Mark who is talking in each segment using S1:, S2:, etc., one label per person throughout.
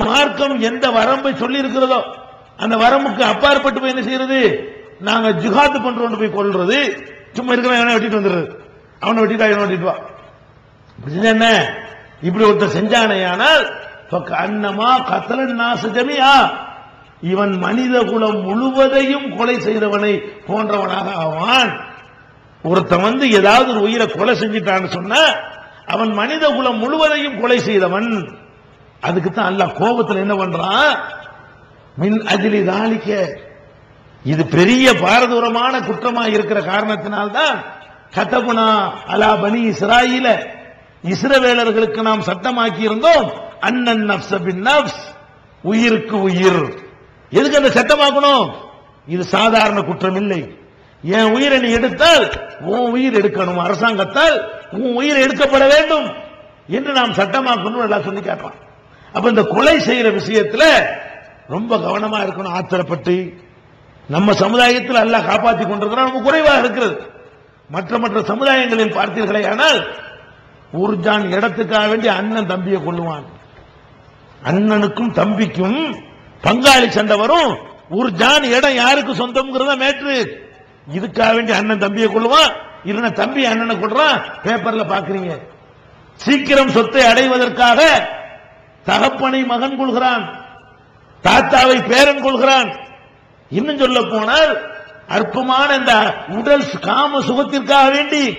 S1: மார்க்கம் எந்த வரம்பை சொல்லி இருக்கிறதோ அந்த வரம்புக்கு அப்பாற்பட்டு போய் என்ன செய்யறது? நாங்க ஜிஹாது பண்றோம் போய் கொள்றது சும்மா இருக்கிற வெட்டிட்டு வந்துடுறது. அவனை வெட்டிட்டு இவனை வெட்டிட்டு வா. இப்படி என்ன? இப்படி ஒருத்தர் செஞ்சானையானால் அன்னமா கத்தலன் நாச ஜமியா. இவன் மனித குலம் முழுவதையும் கொலை செய்தவனை போன்றவனாக ஆவான். ஒருத்தன் வந்து ஏதாவது ஒரு உயிரை கொலை செஞ்சிட்டான்னு சொன்ன அவன் மனித குலம் முழுவதையும் கொலை செய்தவன். அதுக்கு தான் அல்லாஹ் கோபத்தில் என்ன பண்றான்? மின் அஜிலி தாளிக்க இது பெரிய பாரதூரமான குற்றமா இருக்கிற காரணத்தினால்தான் கத்தபுனா அலா பனி இஸ்ராயில இஸ்ரவேலர்களுக்கு நாம் சட்டமாக்கி இருந்தோம் அண்ணன் பின் நப்ஸ் உயிருக்கு உயிர். எதுக்கு அந்த சட்டமாக்கணும்? இது சாதாரண குற்றம் இல்லை என் உயிரை நீ எடுத்தால் உன் உயிர் எடுக்கணும். அரசாங்கத்தால் உன் உயிர் எடுக்கப்பட வேண்டும் என்று நாம் சட்டமாக்கணும் எல்லாம் சொல்லி கேட்பான் அப்ப இந்த கொலை செய்யற விஷயத்துல ரொம்ப கவனமா இருக்கணும் ஆத்திரப்பட்டு. நம்ம சமுதாயத்தில் அல்லாஹ் காப்பாற்றி கொண்டிருக்கிறோம் நம்ம குறைவாக இருக்கிறது. மற்ற மற்ற சமுதாயங்களில் பார்த்தீர்களே ஆனால் ஊர்ஜான் இடத்துக்காக வேண்டி அண்ணன் தம்பியை கொள்ளுவான் அண்ணனுக்கும் தம்பிக்கும் பங்காளி சண்டை வரும். ஊர்ஜான் இடம் யாருக்கு சொந்தம்ங்கிறத மேட்ரு. இதுக்காக வேண்டி அண்ணன் தம்பியை கொள்ளுவான் இல்லைன்னா தம்பி அண்ணனை கொள்றான் பேப்பர்ல பாக்குறீங்க. சீக்கிரம் சொத்தை அடைவதற்காக தகப்பனை மகன் கொள்கிறான். தாத்தாவை பேரன் கொள்கிறான். இன்னும் சொல்ல போனால் அற்பமான இந்த உடல் காம சுகத்திற்காக வேண்டி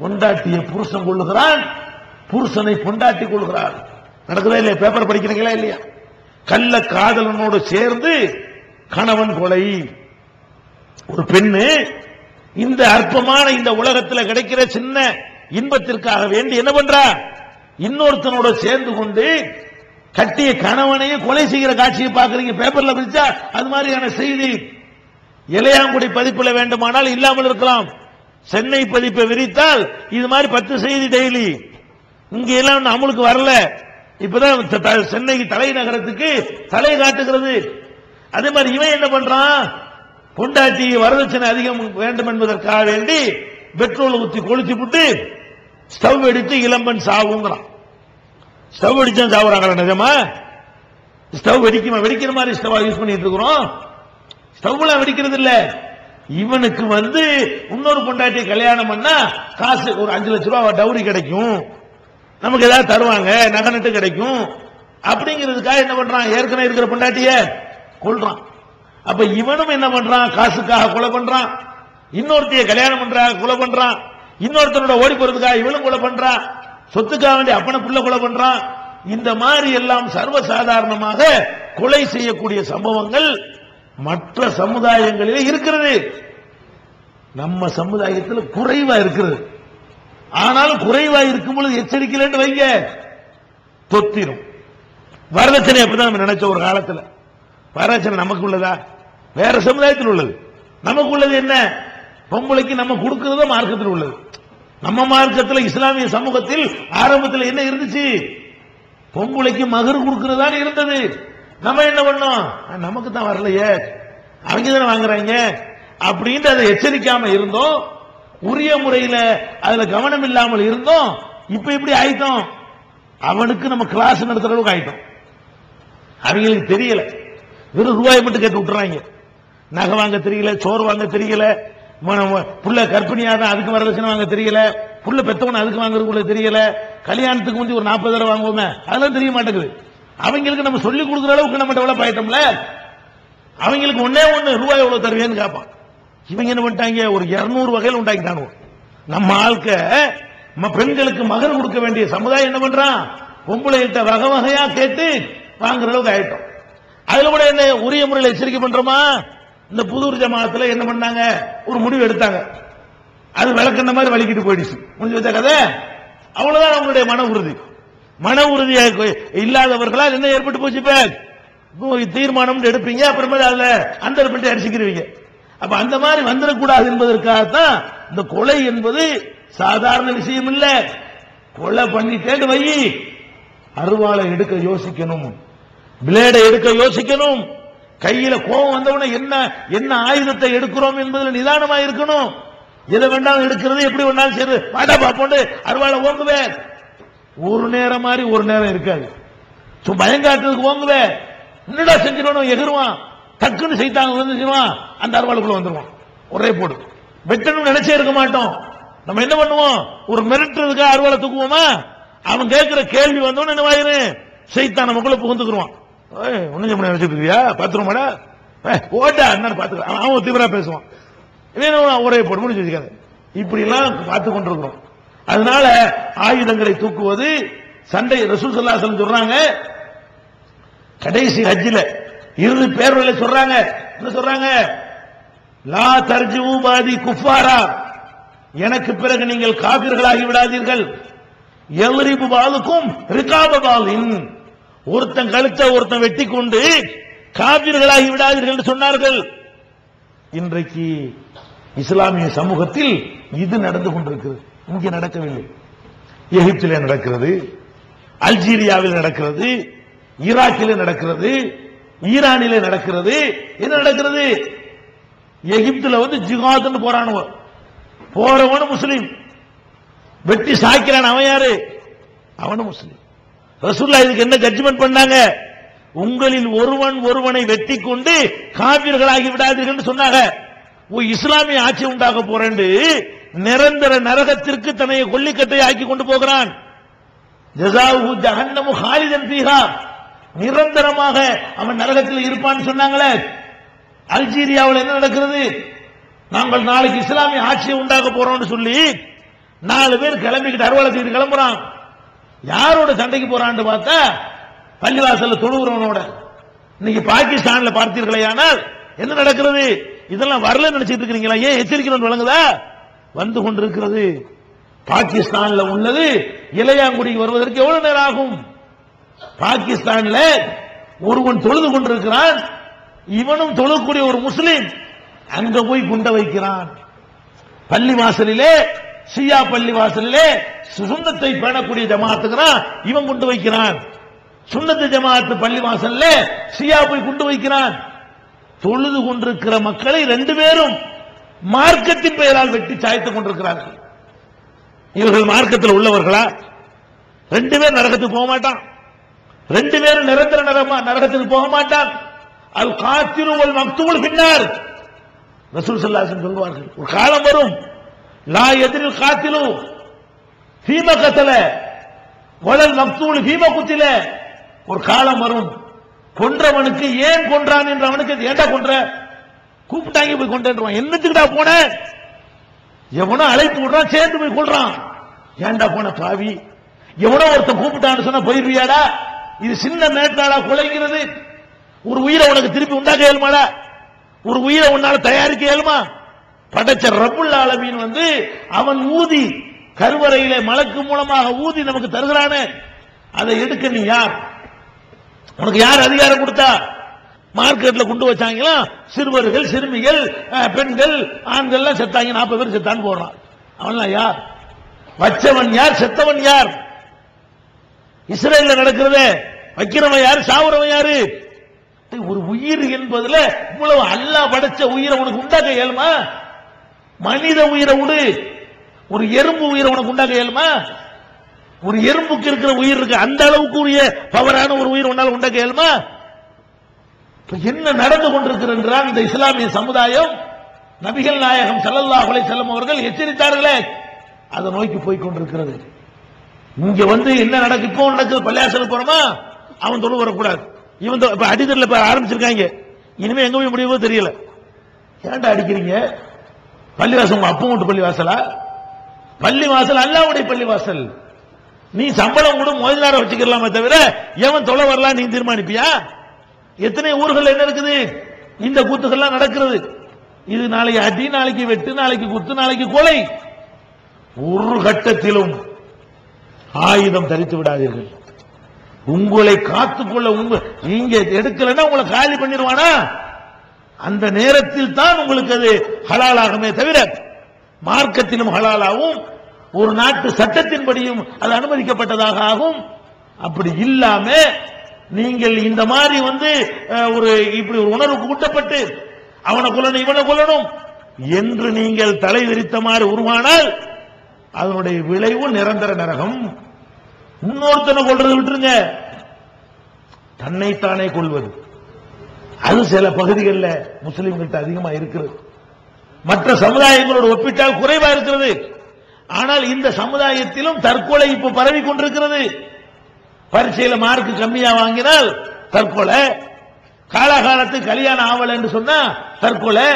S1: பொண்டாட்டியை புருஷன் கொள்ளுகிறான். புருஷனை பொண்டாட்டி கொள்கிறான். நடக்குதா இல்லையா? பேப்பர் படிக்கிறீங்களா இல்லையா? கள்ள காதலனோடு சேர்ந்து கணவன் கொலை. ஒரு பெண்ணு இந்த அற்பமான இந்த உலகத்தில் கிடைக்கிற சின்ன இன்பத்திற்காக வேண்டி என்ன பண்றா? இன்னொருத்தனோட சேர்ந்து கொண்டு கட்டிய கணவனையும் கொலை செய்கிற காட்சியை பார்க்கறீங்க பேப்பர்ல பிடிச்சா அது மாதிரியான செய்தி. இளையாங்குடி பதிப்புல வேண்டுமானால் இல்லாமல் இருக்கலாம். சென்னை பதிப்பை விரித்தால் இது மாதிரி பத்து செய்தி டெய்லி இங்க எல்லாம் இன்னும் அமலுக்கு வரல. இப்பதான் த- சென்னை தலைநகரத்துக்கு தலை காட்டுகிறது. அதே மாதிரி இவன் என்ன பண்றான்? பொண்டாட்டி வரதட்சணை அதிகம் வேண்டும் என்பதற்காக வேண்டி பெட்ரோல் ஊத்தி கொளுத்தி விட்டு ஸ்டவ் எடுத்து இளம்பன் சாவுங்கிறான். ஸ்டவ் அடிச்சா சாவுறாங்களா நிஜமா? ஸ்டவ் வெடிக்குமா? வெடிக்கிற மாதிரி ஸ்டவ் யூஸ் பண்ணிட்டு இருக்கிறோம் ஸ்டவ்லாம் வெடிக்கிறது இல்ல இவனுக்கு வந்து இன்னொரு பொண்டாட்டி கல்யாணம் பண்ணா காசு ஒரு அஞ்சு லட்ச ரூபா டவுரி கிடைக்கும். நமக்கு ஏதாவது தருவாங்க நகை நட்டு கிடைக்கும். அப்படிங்கிறதுக்காக என்ன பண்றான்? ஏற்கனவே இருக்கிற பொண்டாட்டிய கொள்றான் அப்ப இவனும் என்ன பண்றான்? காசுக்காக கொலை பண்றான். இன்னொருத்தைய கல்யாணம் பண்றா கொலை பண்றான். இன்னொருத்தனோட ஓடி போறதுக்காக இவளும் கொலை பண்றான் சொத்துக்காக வேண்டிய அப்பனை புள்ள கொலை பண்றான் இந்த மாதிரி எல்லாம் சர்வசாதாரணமாக கொலை செய்யக்கூடிய சம்பவங்கள் மற்ற சமுதாயங்களிலே இருக்கிறது. நம்ம சமுதாயத்தில் குறைவா இருக்கிறது. ஆனாலும் குறைவா இருக்கும் பொழுது எச்சரிக்கலன்னு வைங்க. தொத்திரும். வரதட்சணை அப்படிதான் நம்ம நினைச்ச ஒரு காலத்தில். வரதட்சணை நமக்கு உள்ளதா? வேற சமுதாயத்தில் உள்ளது. நமக்கு உள்ளது என்ன? பொம்பளைக்கு நம்ம கொடுக்கிறதோ மார்க்கத்தில் உள்ளது. நம்ம மார்க்கத்தில் இஸ்லாமிய சமூகத்தில் ஆரம்பத்தில் என்ன இருந்துச்சு? பொம்பளைக்கு மகர் கொடுக்கிறதா இருந்தது. நம்ம என்ன பண்ணோம்? நமக்கு தான் வரலையே. அவங்க தானே வாங்குறாங்க. அப்படின்ட்டு அதை எச்சரிக்காம இருந்தோம். உரிய முறையில அதுல கவனம் இல்லாமல் இருந்தோம். இப்ப இப்படி ஆயிட்டோம்? அவனுக்கு நம்ம கிளாஸ் நடத்துற அளவுக்கு ஆயிட்டோம். அவங்களுக்கு தெரியல. வெறும் ரூபாய் மட்டும் கேட்டு விட்டுறாங்க. நகை வாங்க தெரியல சோறு வாங்க தெரியல. புள்ள கர்ப்பிணியா தான் அதுக்கு வரதட்சணை வாங்க தெரியல. புள்ள பெத்தவன அதுக்கு வாங்குறதுக்குள்ள தெரியல. கல்யாணத்துக்கு முந்தி ஒரு நாற்பது தடவை வாங்குவோமே அதெல்லாம் தெரிய மாட்டேங்குது. அவங்களுக்கு நம்ம சொல்லி கொடுக்குற அளவுக்கு நம்ம டெவலப் ஆயிட்டோம்ல அவங்களுக்கு ஒன்னே ஒண்ணு ரூபாய் எவ்வளவு தருவேன்னு கேட்பான். இவங்க என்ன பண்ணிட்டாங்க? ஒரு 200 வகையில் உண்டாக்கிட்டானுவோம் நம்ம ஆட்க நம்ம பெண்களுக்கு மகர் கொடுக்க வேண்டிய சமுதாயம் என்ன பண்றான்? பொம்பளைகிட்ட வகை வகையா கேட்டு வாங்குற அளவுக்கு ஆயிட்டோம். அதுல கூட என்ன உரிய முறையில் எச்சரிக்கை பண்றோமா? இந்த புதூர் ஜமாத்துல என்ன பண்ணாங்க? ஒரு முடிவு எடுத்தாங்க. அது விளக்கண்ண மாதிரி வலிக்கிட்டு போயிடுச்சு. முடிஞ்சு வச்ச கதை? அவ்வளவுதான் அவங்களுடைய மன உறுதி. மன உறுதியா இல்லாதவர்களால் என்ன ஏற்பட்டு போச்சு இப்ப? தீர்மானம் எடுப்பீங்க அப்புறமே அதுல அந்த பண்ணிட்டு அடிச்சுக்கிறீங்க அப்ப அந்த மாதிரி வந்துடக்கூடாது என்பதற்காகத்தான் இந்த கொலை என்பது சாதாரண விஷயம் இல்ல. கொலை பண்ணிட்டேன்னு வை. அருவாளை எடுக்க யோசிக்கணும். பிளேடை எடுக்க யோசிக்கணும். கையில கோபம் வந்தவுடனே என்ன என்ன ஆயுதத்தை எடுக்கிறோம் என்பதில் நிதானமா இருக்கணும். எதை வேண்டாலும் எடுக்கிறது எப்படி வேணாலும் சரி வாடா பாப்போண்டு அருவாளை ஓங்குவேன் ஒரு நேரம் மாதிரி ஒரு நேரம் இருக்காது. சும்மா பயங்காட்டுறதுக்கு ஓங்குவே. என்னடா செஞ்சிடணும் எகிருவான். டக்குன்னு செய்தாங்க வந்துச்சுவான் அந்த அருவாளுக்குள்ள வந்துருவான். ஒரே போடு. வெட்டணும்னு நினைச்சே இருக்க மாட்டோம். நம்ம என்ன பண்ணுவோம்? ஒரு மிரட்டுறதுக்கு அருவாளை தூக்குவோமா? அவன் கேட்கிற கேள்வி வந்தோன்னு என்ன ஆயிரு செய்தான் நமக்குள்ள புகுந்துக்குருவான். ஏய், ஒண்ணும் செய்ய முடியாது நினைச்சிட்டு இருக்கியா? பாத்துருமாடா ஓட்டா என்னன்னு பார்த்துக்கலாம் அவன் தீவிரா பேசுவான். இவன் ஒரே போடு முடிஞ்சு வச்சுக்காது. இப்படி எல்லாம் பார்த்து கொண்டிருக்கிறோம். அதனால ஆயுதங்களை தூக்குவது சண்டை. ரசூல் ஸல்லல்லாஹு சொல்றாங்க. கடைசி ஹஜ்ஜில இறுதி பேர்வழில சொல்றாங்க. என்ன சொல்றாங்க? லா தர்ஜு பாதி குஃபாரா. எனக்கு பிறகு நீங்கள் காபிர்களாகி விடாதீர்கள். எவரிபு பாலுக்கும் ரிகாப பாலின். ஒருத்தன் கழுத்தை ஒருத்தன் வெட்டி கொண்டு காவிர்களாகி விடாதீர்கள் என்று சொன்னார்கள். இன்றைக்கு இஸ்லாமிய சமூகத்தில் இது நடந்து கொண்டிருக்கிறது. இங்கே நடக்கவில்லை. எகிப்திலே நடக்கிறது அல்ஜீரியாவில் நடக்கிறது ஈராக்கிலே நடக்கிறது ஈரானிலே நடக்கிறது. என்ன நடக்கிறது? எகிப்துல வந்து ஜிகாத்னு போறானுவன் போறவனும் முஸ்லீம். வெட்டி சாய்க்கிறான் அவன் யாரு? அவனும் முஸ்லீம். ரசூல்லா இதுக்கு என்ன ஜட்ஜ்மெண்ட் பண்ணாங்க? உங்களில் ஒருவன் ஒருவனை வெட்டி கொண்டு காவிர்களாகி விடாதீர்கள் சொன்னாங்க. ஓ இஸ்லாமிய ஆட்சி உண்டாக போறேன் நிரந்தர நரகத்திற்கு தன்னை கொல்லிக்கட்டை ஆக்கி கொண்டு போகிறான். ஜஹன்னமு ஹாலிதன் ஃபீஹா. நிரந்தரமாக அவன் நரகத்தில் இருப்பான்னு சொன்னாங்களே. அல்ஜீரியாவில் என்ன நடக்கிறது? நாங்கள் நாளைக்கு இஸ்லாமிய ஆட்சியை உண்டாக போறோம்னு சொல்லி நாலு பேர் கிளம்பிக்கிட்டு அறுவலத்துக்கு கிளம்புறான். யாரோட சண்டைக்கு போறான்னு பார்த்தா பள்ளிவாசல்ல தொழுகிறவனோட இன்னைக்கு பாகிஸ்தான்ல பார்த்தீர்களேயானால் என்ன நடக்கிறது? இதெல்லாம் வரல நினைச்சிட்டு இருக்கிறீங்களா? ஏன் எச்சரிக்கணும் விளங்குதா? வந்து கொண்டிருக்கிறது. பாகிஸ்தான்ல உள்ளது. இளையாங்குடிக்கு வருவதற்கு எவ்வளவு நேரம் ஆகும்? பாகிஸ்தான்ல ஒருவன் தொழுது கொண்டிருக்கிறான். இவனும் தொழக்கூடிய ஒரு முஸ்லீம் அங்க போய் குண்ட வைக்கிறான். பள்ளி வாசலிலே ஷியா பள்ளி வாசலிலே சுந்தத்தை பேணக்கூடிய ஜமாத்துக்கிறான் இவன் குண்டு வைக்கிறான். சுண்ணத்து ஜமாத்து பள்ளி வாசல்ல சியா போய் குண்டு வைக்கிறான். தொழுது கொண்டிருக்கிற மக்களை ரெண்டு பேரும் மார்க்கத்தின் பெயரால் வெட்டி சாய்த்துக் கொண்டிருக்கிறார்கள். இவர்கள் மார்க்கத்தில் உள்ளவர்களா? ரெண்டு பேர் நரகத்துக்கு போக மாட்டான். ரெண்டு பேரும் நிரந்தர நரமா நரகத்துக்கு போக மாட்டான். அது ஒரு மக்துவல் பின்னார் ரசூல் சல்லாசன் சொல்வார்கள் ஒரு காலம் வரும். லா எதிரில் காத்திலும் பீம கத்தல வளல் மக்தூல் பீம குத்தில ஒரு காலம் வரும். கொன்றவனுக்கு ஏன் கொன்றான் என்று அவனுக்கு ஏன்டா கொன்ற? கூப்பிட்டாங்க போய் கொண்டுருவான் என்னத்துக்குடா போன? எவனோ அழைப்பு விடுறான் சேர்ந்து போய் கொள்றான். ஏன்டா போன பாவி? எவனோ ஒருத்தன் கூப்பிட்டான்னு சொன்னா போயிருவியாடா? இது சின்ன மேட்டாளா குலைங்கிறது ஒரு உயிரை உனக்கு திருப்பி உண்டாக்க இயலுமாடா? ஒரு உயிரை உன்னால தயாரிக்க இயலுமா? படைச்ச ரப்புல் ஆலமீன் வந்து அவன் ஊதி கருவறையிலே மலக்கு மூலமாக ஊதி நமக்கு தருகிறானே. அதை எடுக்க நீ யார்? உனக்கு யார் அதிகாரம் கொடுத்தா? மார்க்கெட்ல கொண்டு வச்சாங்களா? சிறுவர்கள் சிறுமிகள் பெண்கள் ஆண்கள் செத்தாங்க நாற்பது பேர் செத்தான்னு போடுறான். அவன்லாம் யார்? வச்சவன் யார் செத்தவன் யார்? இஸ்ரேல்ல நடக்கிறதே வைக்கிறவன் யாரு சாவுறவன் யாரு? ஒரு உயிர் என்பதுல இவ்வளவு அல்லா படைச்ச உயிரை உனக்கு உண்டாக்க இயலுமா மனித உயிரை விடு ஒரு எறும்பு உயிரை உனக்கு உண்டாக்க இயலுமா? ஒரு எறும்புக்கு இருக்கிற உயிர் இருக்கு அந்த அளவுக்கு உரிய பவரான ஒரு உயிர் உன்னால உண்டாக்க இயலுமா? என்ன நடந்து கொண்டிருக்கிறது என்றால் இந்த இஸ்லாமிய சமுதாயம் நபிகள் நாயகம் ஸல்லல்லாஹு அலைஹி வஸல்லம் அவர்கள் எச்சரித்தார்களே அதை நோக்கி போய் கொண்டிருக்கிறது. இங்க வந்து என்ன நடக்கு இப்போ நடக்குது பள்ளியாசல் போறோமா? அவன் தொழு வரக்கூடாது. இவன் இப்ப அடிதல்ல இப்ப ஆரம்பிச்சிருக்காங்க. இனிமே எங்க போய் முடியுமோ தெரியல. ஏன்டா அடிக்கிறீங்க? பள்ளிவாசம் உங்க அப்பா பள்ளிவாசலா? பள்ளிவாசல் அல்லாவுடைய பள்ளிவாசல். நீ சம்பளம் கூட மோதினார வச்சுக்கலாமே தவிர எவன் தொலை வரலாம் நீ தீர்மானிப்பியா? எத்தனை ஊர்கள் என்ன இருக்குது? இந்த கூத்துக்கள்லாம் நடக்கிறது. இது நாளைக்கு அடி நாளைக்கு வெட்டு நாளைக்கு குத்து நாளைக்கு கொலை. ஒரு கட்டத்திலும் ஆயுதம் தரித்து விடாதீர்கள். உங்களை காத்துக்கொள்ள உங்க நீங்க எடுக்கலைன்னா உங்களை காலி பண்ணிடுவானா? அந்த நேரத்தில் தான் உங்களுக்கு அது ஹலாலாகுமே தவிர மார்க்கத்திலும் ஹலாலாகும் ஒரு நாட்டு சட்டத்தின்படியும் அது அனுமதிக்கப்பட்டதாக ஆகும். அப்படி இல்லாம நீங்கள் இந்த மாதிரி வந்து ஒரு இப்படி ஒரு உணர்வுக்கு ஊட்டப்பட்டு அவனை கொல்லணும் இவனை கொல்லணும் என்று நீங்கள் தலை விரித்த மாதிரி உருவானால் அதனுடைய விளைவு நிரந்தர நரகம். இன்னொருத்தனை கொல்றது விட்டுருங்க. தன்னைத்தானே கொள்வது அது சில பகுதிகளில் முஸ்லிம்கிட்ட அதிகமா இருக்கிறது. மற்ற சமுதாயங்களோடு ஒப்பிட்டால் குறைவா இருக்கிறது. ஆனால் இந்த சமுதாயத்திலும் தற்கொலை இப்ப பரவி கொண்டிருக்கிறது. பரீட்சையில மார்க் கம்மியா வாங்கினால் தற்கொலை. காலகாலத்து கல்யாணம் ஆவல் என்று சொன்னா தற்கொலை.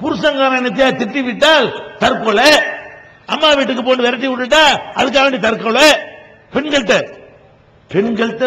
S1: புருஷங்காரனத்தையா திட்டி விட்டால் தற்கொலை. அம்மா வீட்டுக்கு போட்டு விரட்டி விட்டுட்டா அதுக்காக வேண்டி தற்கொலை. பெண்கள்கிட்ட பெண்கள்கிட்ட